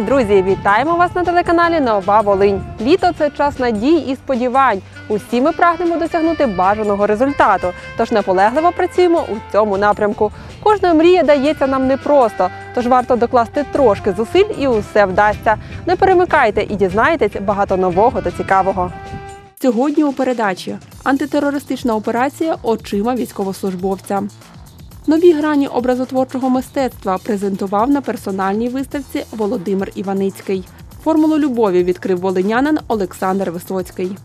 Привіт, друзі! Вітаємо вас на телеканалі Нова Волинь. Літо це час надій і сподівань. Усі ми прагнемо досягнути бажаного результату, тож наполегливо працюємо у цьому напрямку. Кожна мрія дається нам непросто, тож варто докласти трошки зусиль і усе вдасться. Не перемикайте і дізнаєтесь багато нового та цікавого. Сьогодні у передачі антитерористична операція очима військовослужбовця. Нові грані образотворчого мистецтва презентував на персональній виставці Володимир Іваницький. Формулу любові відкрив волинянин Олександр Висоцький.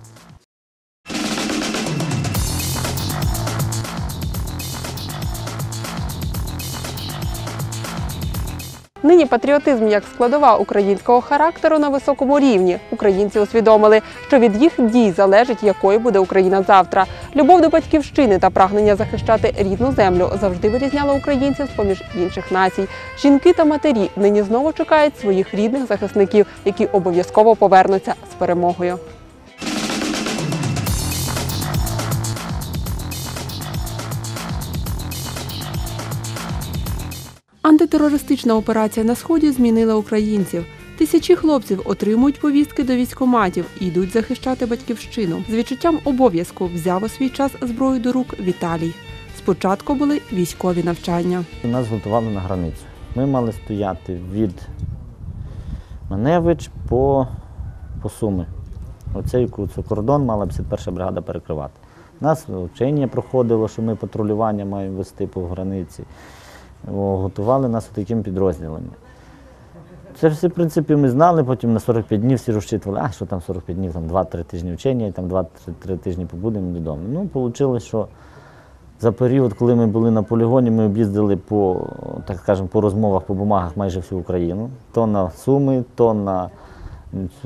Нині патріотизм як складова українського характеру на високому рівні. Українці усвідомили, що від їх дій залежить, якою буде Україна завтра. Любов до батьківщини та прагнення захищати рідну землю завжди вирізняло українців з поміж інших націй. Жінки та матері нині знову чекають своїх рідних захисників, які обов'язково повернуться з перемогою. Антитерористична операція на сході змінила українців. Тисячі хлопців отримують повістки до військоматів і йдуть захищати батьківщину. З відчуттям обов'язку взяв у свій час зброю до рук Віталій. Спочатку були військові навчання. Нас готували на границю. Ми мали стояти від Маневич по, по Суми. Оцей кордон мала 51 бригада перекривати. Нас вчення проходило, що ми патрулювання маємо вести по границі. Готували нас таким підрозділами. Це все, в принципі, ми знали, потім на 45 днів всі розчитували, а що там 45 днів, там 2-3 тижні вчення, і там 2-3 тижні побудемо додому. Ну, вийшло, що за період, коли ми були на полігоні, ми об'їздили по, так скажемо, по розмовах, по бумагах майже всю Україну. То на Суми, то на,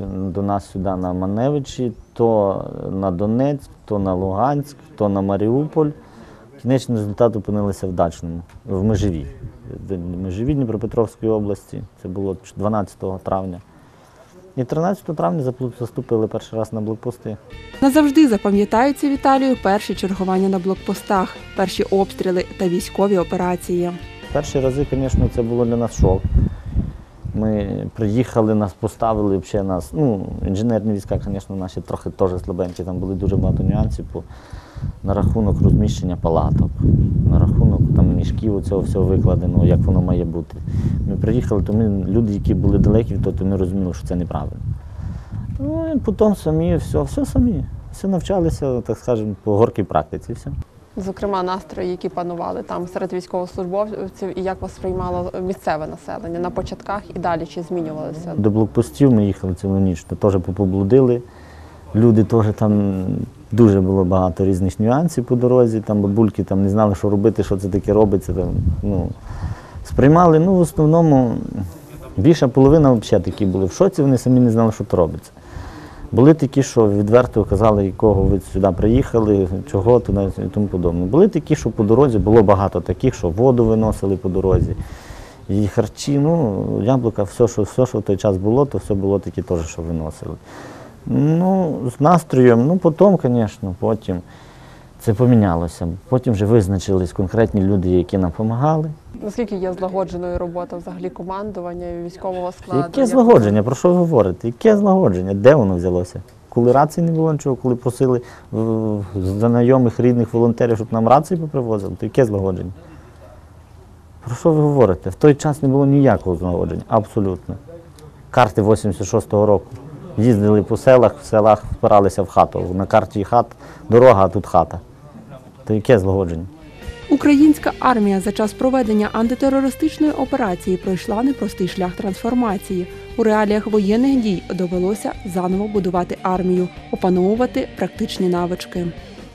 до нас сюди на Маневичі, то на Донецьк, то на Луганськ, то на Маріуполь. Кінечний результат опинилися в Дачному, в Межеві. Межеві Дніпропетровської області. Це було 12 травня. І 13 травня заступили перший раз на блокпости. Назавжди запам'ятаються Віталію перші чергування на блокпостах, перші обстріли та військові операції. Перші рази, звісно, це було для нас шок. Ми приїхали, нас поставили, взагалі нас, ну, інженерні війська, звісно, наші трохи теж слабенькі, там були дуже багато нюансів на рахунок розміщення палаток, на рахунок там, мішків, цього всього викладеного, як воно має бути. Ми приїхали, то ми, люди, які були далекі того, то ми розуміли, що це неправильно. Ну і потім самі, все, все самі. Все навчалися, так скажемо, по горкій практиці. Все. Зокрема, настрої, які панували там серед військовослужбовців, і як вас сприймало місцеве населення на початках і далі чи змінювалося? До блокпостів ми їхали цілу ніч, то теж поблудили. Люди теж там дуже було багато різних нюансів по дорозі. Там бабульки там не знали, що робити, що це таке робиться. Там, ну, сприймали, ну, в основному більша половина взагалі такі були в шоці, вони самі не знали, що то робиться. Були такі, що відверто казали, якого ви сюди приїхали, чого туди і тому подобне. Були такі, що по дорозі було багато таких, що воду виносили по дорозі. І харчі, ну, яблука, все, що, все, що в той час було, то все було такі теж, що виносили. Ну, з настроєм, ну потім, звісно, потім це помінялося. Потім вже визначились конкретні люди, які нам допомагали. Наскільки є злагодженою робота взагалі командування і військового складу? Яке злагодження? Про що ви говорите? Яке злагодження? Де воно взялося? Коли рації не було нічого, коли просили е, знайомих, рідних волонтерів, щоб нам рації попривозили, то яке злагодження? Про що ви говорите? В той час не було ніякого злагодження, абсолютно. Карти 86-го року. Їздили по селах, в селах впиралися в хату. На карті хат, дорога, а тут хата. То яке злагодження? Українська армія за час проведення антитерористичної операції пройшла непростий шлях трансформації. У реаліях воєнних дій довелося заново будувати армію, опановувати практичні навички.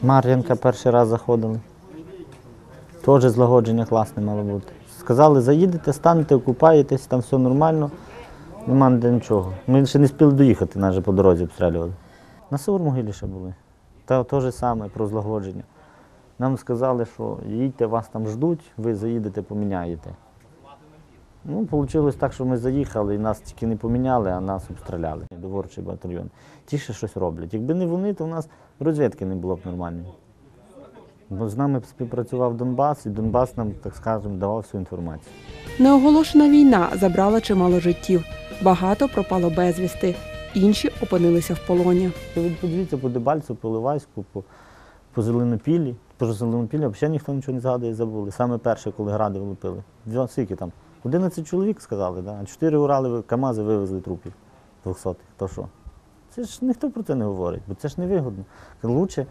Мар'янка перший раз заходили. Теж злагодження класне мало бути. Сказали, заїдете, станете, окупаєтесь, там все нормально, нема ніде нічого. Ми ще не спіли доїхати, же по дорозі обстрілювали. На Север-Могилі ще були. Та те ж саме про злагодження. Нам сказали, що їдьте, вас там ждуть, ви заїдете, поміняєте. Ну, вийшло так, що ми заїхали і нас тільки не поміняли, а нас обстріляли. Доворчий батальйон. Ті ще щось роблять. Якби не вони, то в нас розвідки не було б нормальної. Бо з нами співпрацював Донбас, і Донбас нам, так скажемо, давав всю інформацію. Неоголошена війна забрала чимало життів. Багато пропало безвісти, інші опинилися в полоні. Подивіться по Дебальцю, по Ливайську, по, по Зеленопіллі. Про Зеленопіллі взагалі ніхто нічого не згадує, забули. Саме перше, коли гради влупили. Скільки там? 11 чоловік сказали, да? а 4 Урали КАМАЗи вивезли трупів 200 То що? Це ж ніхто про це не говорить, бо це ж невигодно. Лучше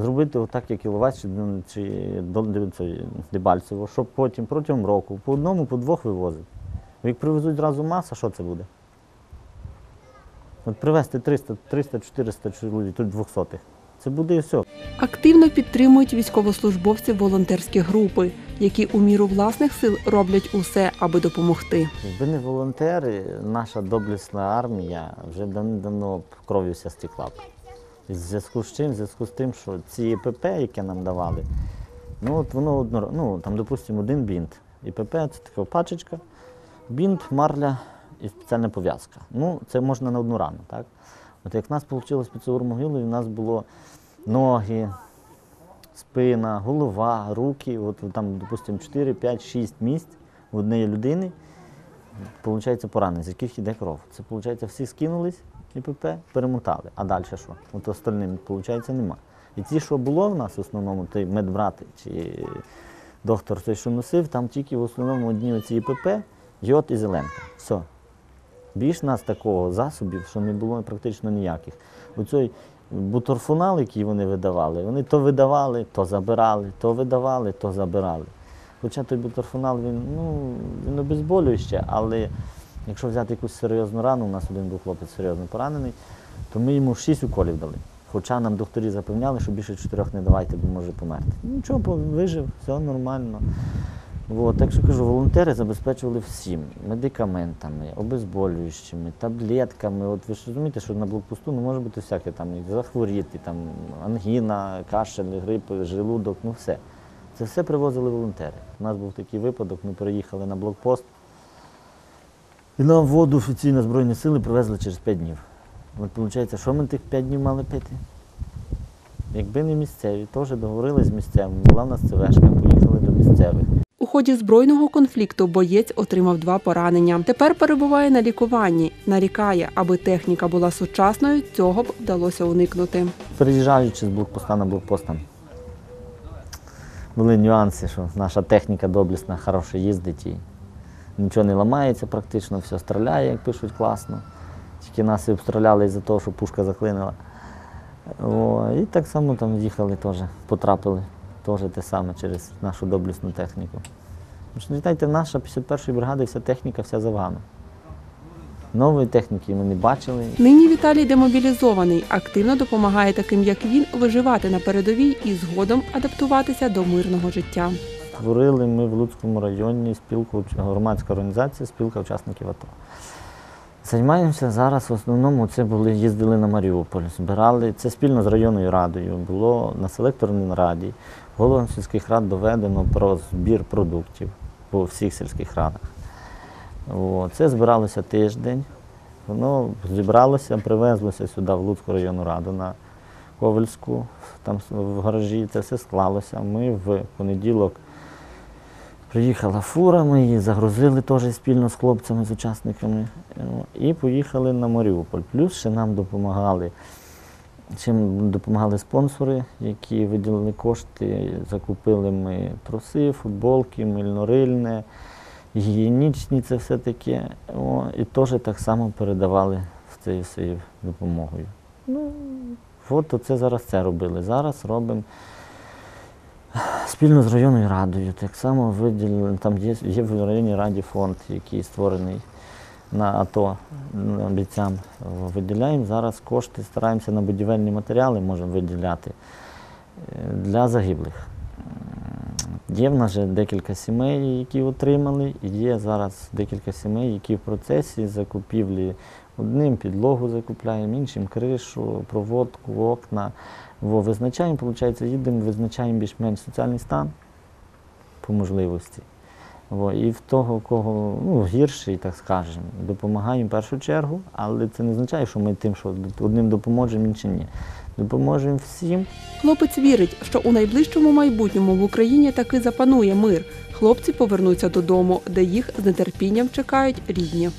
зробити отак, як Іловайськ чи, Дебальцево, щоб потім протягом року по одному, по двох вивозити. Як привезуть зразу маса, що це буде? От привезти 300, 300-400 чоловік, тут 200 Це буде і все. Активно підтримують військовослужбовці волонтерські групи, які у міру власних сил роблять усе, аби допомогти. Якби не волонтери, наша доблесна армія вже давно б кров'ю вся стекла б. І в зв'язку з чим? В зв'язку з тим, що ці ІПП, які нам давали, ну от воно одно, ну там, допустимо, один бінт. ІПП це така пачечка, бінт, марля і спеціальна пов'язка. Ну, це можна на одну рану, так? От як в нас вийшло під могилою, у нас було ноги, спина, голова, руки, от там, допустимо, 4, 5, 6 місць в однієї людини, виходить, поранення, з яких йде кров. Це, виходить, всі скинулись, ІПП, перемотали. А далі що? От остальним, виходить, нема. І ті, що було в нас в основному, той медбрат чи доктор той, що носив, там тільки в основному одні оці ІПП, йод і зеленка. Все. Більш нас такого засобів, що не було практично ніяких. Оцей бутерфунал, який вони видавали, вони то видавали, то забирали, то видавали, то забирали. Хоча той бутерфунал, він, ну, він обезболюючий, але якщо взяти якусь серйозну рану, у нас один був хлопець серйозно поранений, то ми йому 6 уколів дали. Хоча нам докторі запевняли, що більше чотирьох не давайте, бо може померти. Ну, Нічого, вижив, все нормально. От, так що кажу, волонтери забезпечували всім медикаментами, обезболюючими, таблетками. От ви ж розумієте, що на блокпосту не може бути всяке там захворіти, там ангіна, кашель, грип, желудок, ну все. Це все привозили волонтери. У нас був такий випадок, ми переїхали на блокпост. І нам воду офіційно Збройні сили привезли через 5 днів. От виходить, що ми тих 5 днів мали пити? Якби не місцеві, теж договорились з місцевими, була в нас ЦВшка, поїхали до місцевих. У ході збройного конфлікту боєць отримав два поранення. Тепер перебуває на лікуванні. Нарікає, аби техніка була сучасною, цього б вдалося уникнути. Переїжджаючи з блокпоста на блокпост, були нюанси, що наша техніка доблісна, хороше їздить і нічого не ламається практично, все стріляє, як пишуть, класно. Тільки нас і обстріляли із-за того, що пушка заклинила. О, і так само там їхали теж, потрапили теж те саме через нашу доблісну техніку. Знаєте, наша 51-ї бригади, вся техніка, вся з Афгану. Нової техніки ми не бачили. Нині Віталій демобілізований, активно допомагає таким, як він, виживати на передовій і згодом адаптуватися до мирного життя. Створили ми в Луцькому районі спілку, громадська організація спілка учасників АТО. Займаємося зараз в основному це були, їздили на Маріуполь, збирали це спільно з районною радою. Було на селекторній раді, головам сільських рад доведено про збір продуктів по всіх сільських радах. О, це збиралося тиждень. Воно зібралося, привезлося сюди, в Луцьку районну раду на Ковельську, там в гаражі це все склалося. Ми в понеділок приїхала фура, ми її загрузили теж спільно з хлопцями, з учасниками. І поїхали на Маріуполь. Плюс ще нам допомагали. Чим допомагали спонсори, які виділили кошти, закупили ми труси, футболки, мильнорильне, гігієнічні це все таке. І теж так само передавали з цією всією допомогою. Ну, от це зараз це робили. Зараз робимо спільно з районною радою. Так само виділили, там є, є в районній раді фонд, який створений на АТО бійцям. Виділяємо зараз кошти, стараємося на будівельні матеріали, можемо виділяти е, для загиблих. Є в нас вже декілька сімей, які отримали, і є зараз декілька сімей, які в процесі закупівлі одним підлогу закупляємо, іншим кришу, проводку, окна. Во, визначаємо, виходить, їдемо, визначаємо більш-менш соціальний стан по можливості. Во, і в того, у кого ну, гірший, так скажемо, допомагаємо в першу чергу, але це не означає, що ми тим, що одним допоможемо, іншим ні. Допоможемо всім. Хлопець вірить, що у найближчому майбутньому в Україні таки запанує мир. Хлопці повернуться додому, де їх з нетерпінням чекають рідні.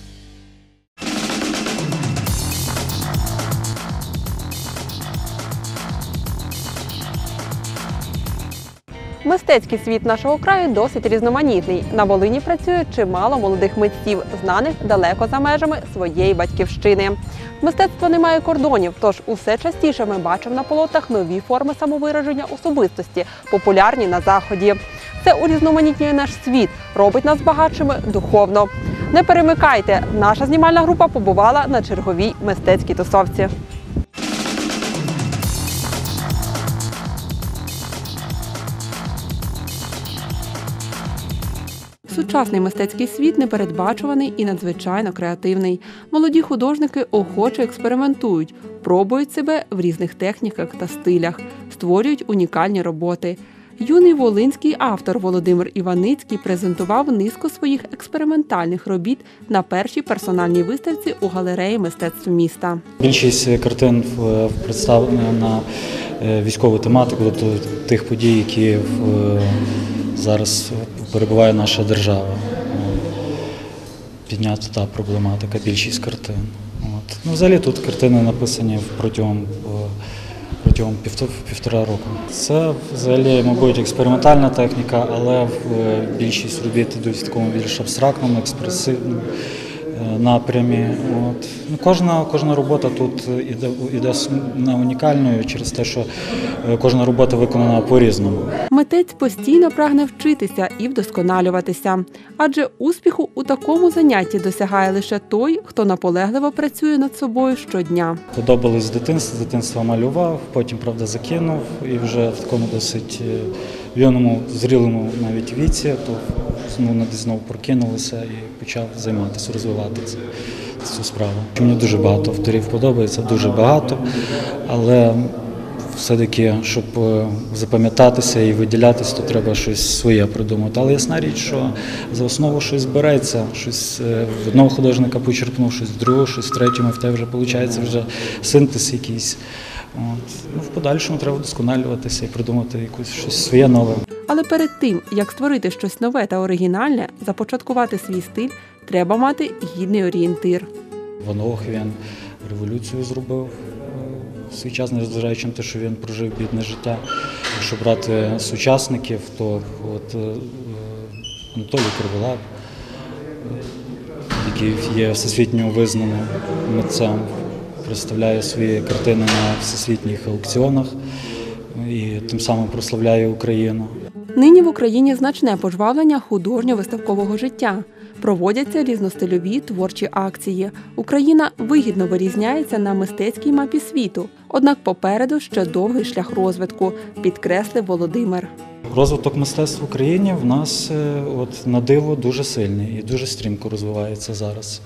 Мистецький світ нашого краю досить різноманітний. На Волині працює чимало молодих митців, знаних далеко за межами своєї батьківщини. Мистецтво не має кордонів, тож усе частіше ми бачимо на полотах нові форми самовираження особистості, популярні на заході. Це урізноманітнює наш світ, робить нас багатшими духовно. Не перемикайте, наша знімальна група побувала на черговій мистецькій тусовці. Сучасний мистецький світ непередбачуваний і надзвичайно креативний. Молоді художники охоче експериментують, пробують себе в різних техніках та стилях, створюють унікальні роботи. Юний волинський автор Володимир Іваницький презентував низку своїх експериментальних робіт на першій персональній виставці у галереї мистецтв міста. Більшість картин е, представлена на е, військову тематику, тобто тих подій, які е, зараз перебуває наша держава. Піднята та проблематика, більшість картин. От. Ну, взагалі тут картини написані протягом, е, протягом півтора року. Це взагалі, мабуть, експериментальна техніка, але в більшість робіт йдуть в такому більш абстрактному, експресивному е, напрямі. От. Ну, кожна, кожна робота тут іде, іде на унікальною через те, що е, кожна робота виконана по-різному. Митець постійно прагне вчитися і вдосконалюватися, адже успіху у такому занятті досягає лише той, хто наполегливо працює над собою щодня. Подобалось з дитинства, з дитинства малював, потім, правда, закинув і вже в такому досить е, в юному, зрілому навіть віці, то ну, знову прокинулося і почав займатися, розвивати це, цю справу. Мені дуже багато авторів подобається, дуже багато, але все-таки, щоб е, запам'ятатися і виділятися, то треба щось своє придумати. Але ясна річ, що за основу щось береться, щось е, в одного художника почерпнув, щось в другого, щось в третьому, в тебе вже виходить вже синтез якийсь. От. Ну, в подальшому треба вдосконалюватися і придумати якусь щось своє нове. Але перед тим, як створити щось нове та оригінальне, започаткувати свій стиль, треба мати гідний орієнтир. Ван Гог він революцію зробив е, в свій час, незважаючи на те, що він прожив бідне життя. Якщо брати сучасників, то от, е, е, Анатолій Криволап, е, який є всесвітньо визнаним митцем, представляє свої картини на всесвітніх аукціонах і тим самим прославляє Україну. Нині в Україні значне пожвавлення художньо-виставкового життя. Проводяться різностильові творчі акції. Україна вигідно вирізняється на мистецькій мапі світу. Однак попереду ще довгий шлях розвитку, підкреслив Володимир. Розвиток мистецтва в Україні в нас е, от, на диво дуже сильний і дуже стрімко розвивається зараз.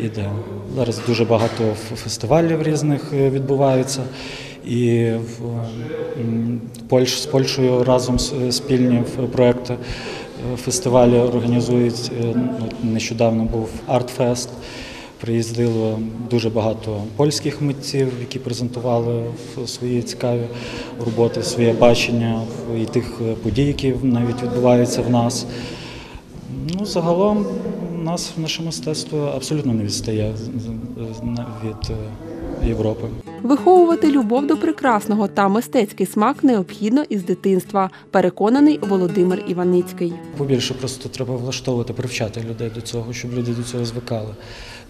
Іде. Зараз дуже багато фестивалів різних е, відбуваються. І в, Польщ, з Польщею разом спільні проекти е, фестивалі організують. Е, ну, Нещодавно був Артфест. Приїздило дуже багато польських митців, які презентували свої цікаві роботи, своє бачення і тих е, подій, які навіть відбуваються в нас. Ну, загалом нас наше мистецтво абсолютно не відстає від Європи. Виховувати любов до прекрасного та мистецький смак необхідно із дитинства, переконаний Володимир Іваницький. Побільше просто треба влаштовувати, привчати людей до цього, щоб люди до цього звикали.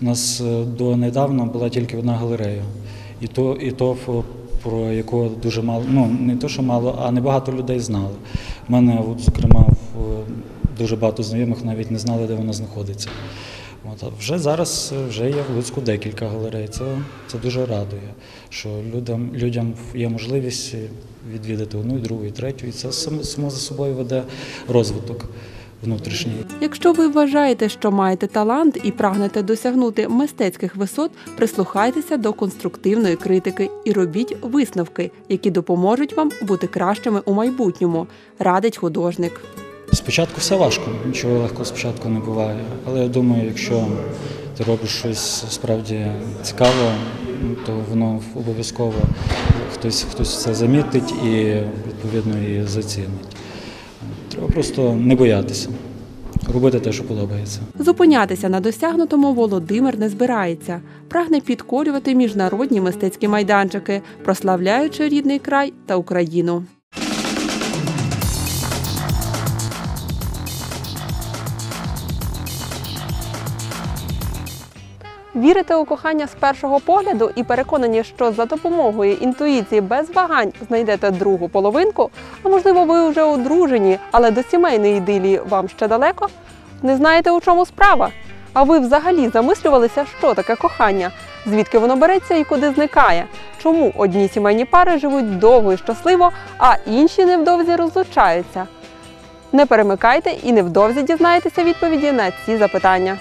У нас е, до недавно була тільки одна галерея, і то, і то про яку дуже мало, ну не то, що мало, а небагато людей знали. У мене, от, зокрема, дуже багато знайомих навіть не знали, де вона знаходиться. От, а вже зараз е, вже є в Луцьку декілька галерей. Це, це дуже радує, що людям, людям є можливість відвідати одну, другу, і третю, і це само, само за собою веде розвиток внутрішній. Якщо ви вважаєте, що маєте талант і прагнете досягнути мистецьких висот, прислухайтеся до конструктивної критики і робіть висновки, які допоможуть вам бути кращими у майбутньому, радить художник. Спочатку все важко, нічого легкого спочатку не буває. Але я думаю, якщо ти робиш щось справді цікаве, то воно обов'язково хтось, хтось це замітить і відповідно і зацінить. Треба просто не боятися, робити те, що подобається. Зупинятися на досягнутому Володимир не збирається. Прагне підкорювати міжнародні мистецькі майданчики, прославляючи рідний край та Україну. Вірите у кохання з першого погляду і переконані, що за допомогою інтуїції без вагань знайдете другу половинку, а можливо, ви вже одружені, але до сімейної ідилії вам ще далеко? Не знаєте, у чому справа? А ви взагалі замислювалися, що таке кохання? Звідки воно береться і куди зникає? Чому одні сімейні пари живуть довго і щасливо, а інші невдовзі розлучаються? Не перемикайте і невдовзі дізнаєтеся відповіді на ці запитання.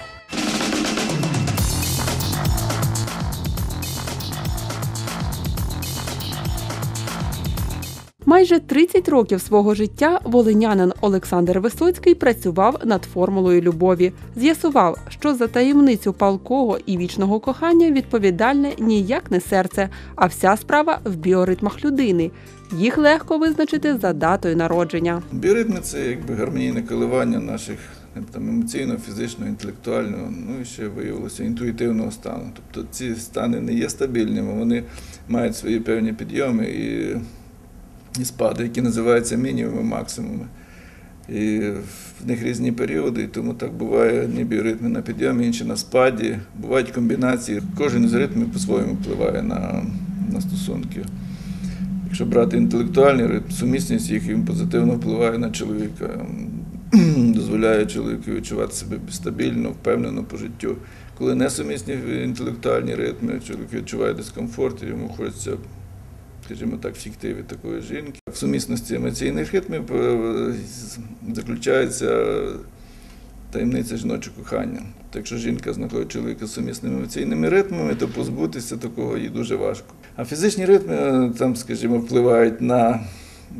Майже 30 років свого життя волинянин Олександр Висоцький працював над формулою любові. З'ясував, що за таємницю палкого і вічного кохання відповідальне ніяк не серце, а вся справа в біоритмах людини. Їх легко визначити за датою народження. Біоритми це якби гармонійне коливання наших там, емоційного, фізичного, інтелектуального, ну і ще виявилося інтуїтивного стану. Тобто ці стани не є стабільними, вони мають свої певні підйоми і, і спади, які називаються мінімуми, максимуми. І в них різні періоди, і тому так буває одні біоритми на підйомі, інші на спаді. Бувають комбінації. Кожен з ритмів по-своєму впливає на, на стосунки. Якщо брати інтелектуальний ритм, сумісність їх він позитивно впливає на чоловіка, дозволяє чоловіку відчувати себе стабільно, впевнено по життю. Коли несумісні інтелектуальні ритми, чоловік відчуває дискомфорт, йому хочеться, скажімо так, фіктиві такої жінки. В сумісності емоційних ритмів е, заключається таємниця жіночого кохання. Так якщо жінка знаходить чоловіка з сумісними емоційними ритмами, то позбутися такого їй дуже важко. А фізичні ритми е, там, скажімо, впливають на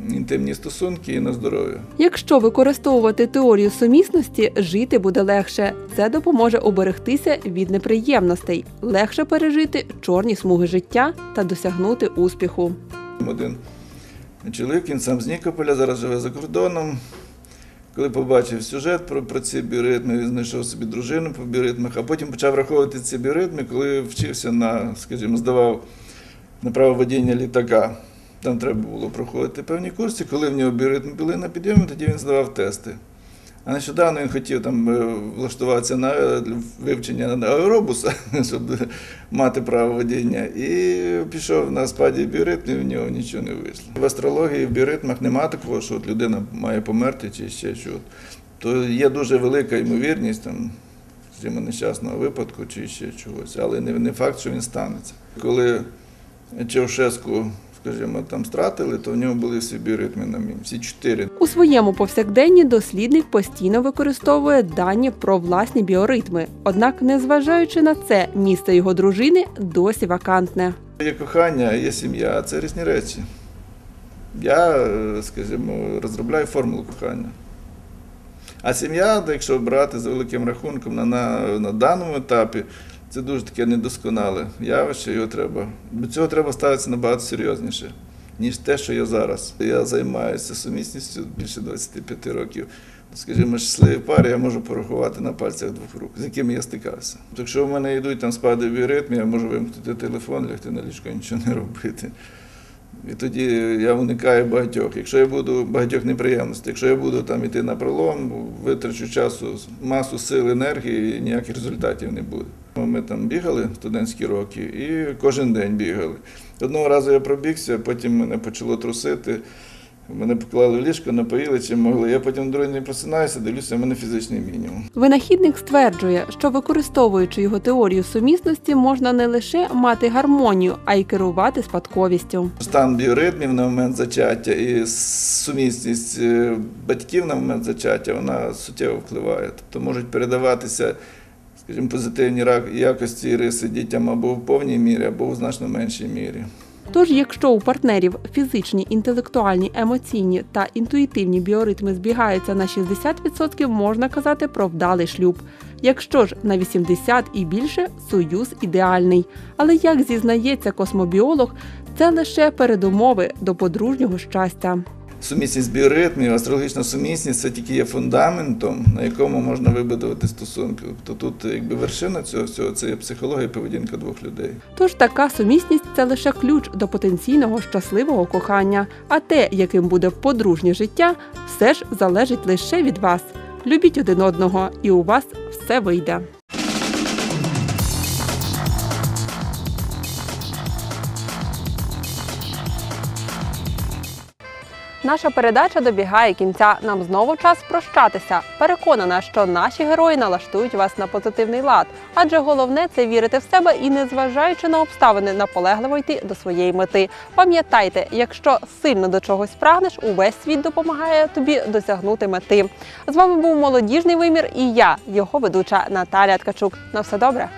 інтимні стосунки і на здоров'я. Якщо використовувати теорію сумісності, жити буде легше. Це допоможе уберегтися від неприємностей, легше пережити чорні смуги життя та досягнути успіху. Один чоловік, він сам з Нікополя, зараз живе за кордоном. Коли побачив сюжет про, про ці біоритми, він знайшов собі дружину по біоритмах, а потім почав враховувати ці біоритми, коли вчився на, скажімо, здавав на право водіння літака. Там треба було проходити певні курси. Коли в нього біоритми були на підйомі, тоді він здавав тести. А нещодавно він хотів там е, влаштуватися на е, вивчення на аеробуса, щоб мати право водіння. І пішов на спаді біоритмів, в нього нічого не вийшло. В астрології в біоритмах немає такого, що от людина має померти чи ще щось. То є дуже велика ймовірність там, скажімо, нещасного випадку чи ще чогось, але не, факт, що він станеться. Коли Чаушеску, скажімо, там стратили, то в нього були всі біоритми на міні, всі чотири. У своєму повсякденні дослідник постійно використовує дані про власні біоритми. Однак, незважаючи на це, місце його дружини досі вакантне. Є кохання, є сім'я, а це різні речі. Я, е, скажімо, розробляю формулу кохання. А сім'я, якщо брати за великим рахунком на, на, на даному етапі, це дуже таке недосконале явище, його треба. До цього треба ставитися набагато серйозніше, ніж те, що я зараз. Я займаюся сумісністю більше 25 років. Скажімо, щасливі пари я можу порахувати на пальцях двох рук, з якими я стикався. Якщо в мене йдуть там спади в я можу вимкнути телефон, лягти на ліжко, нічого не робити. І тоді я уникаю багатьох. Якщо я буду багатьох неприємностей, якщо я буду там іти на пролом, витрачу часу, масу сил, енергії, ніяких результатів не буде. Ми там бігали в студентські роки і кожен день бігали. Одного разу я пробігся, потім мене почало трусити. Мене поклали в ліжко, напоїли чим могли. Я потім другий день просинаюся, дивлюся, в мене фізичний мінімум. Винахідник стверджує, що використовуючи його теорію сумісності, можна не лише мати гармонію, а й керувати спадковістю. Стан біоритмів на момент зачаття і сумісність е, батьків на момент зачаття вона суттєво впливає. Тобто можуть передаватися, скажімо, позитивні якості і риси дітям або в повній мірі, або в значно меншій мірі. Тож, якщо у партнерів фізичні, інтелектуальні, емоційні та інтуїтивні біоритми збігаються на 60%, можна казати про вдалий шлюб. Якщо ж на 80 і більше союз ідеальний. Але як зізнається космобіолог, це лише передумови до подружнього щастя. Сумісність біоритмів, астрологічна сумісність це тільки є фундаментом, на якому можна вибудувати стосунки. Тобто тут якби вершина цього всього це є психологія поведінка двох людей. Тож така сумісність це лише ключ до потенційного щасливого кохання. А те, яким буде подружнє життя, все ж залежить лише від вас. Любіть один одного, і у вас все вийде. Наша передача добігає кінця. Нам знову час прощатися. Переконана, що наші герої налаштують вас на позитивний лад. Адже головне це вірити в себе і, незважаючи на обставини, наполегливо йти до своєї мети. Пам'ятайте, якщо сильно до чогось прагнеш, увесь світ допомагає тобі досягнути мети. З вами був молодіжний вимір і я, його ведуча Наталія Ткачук. На все добре.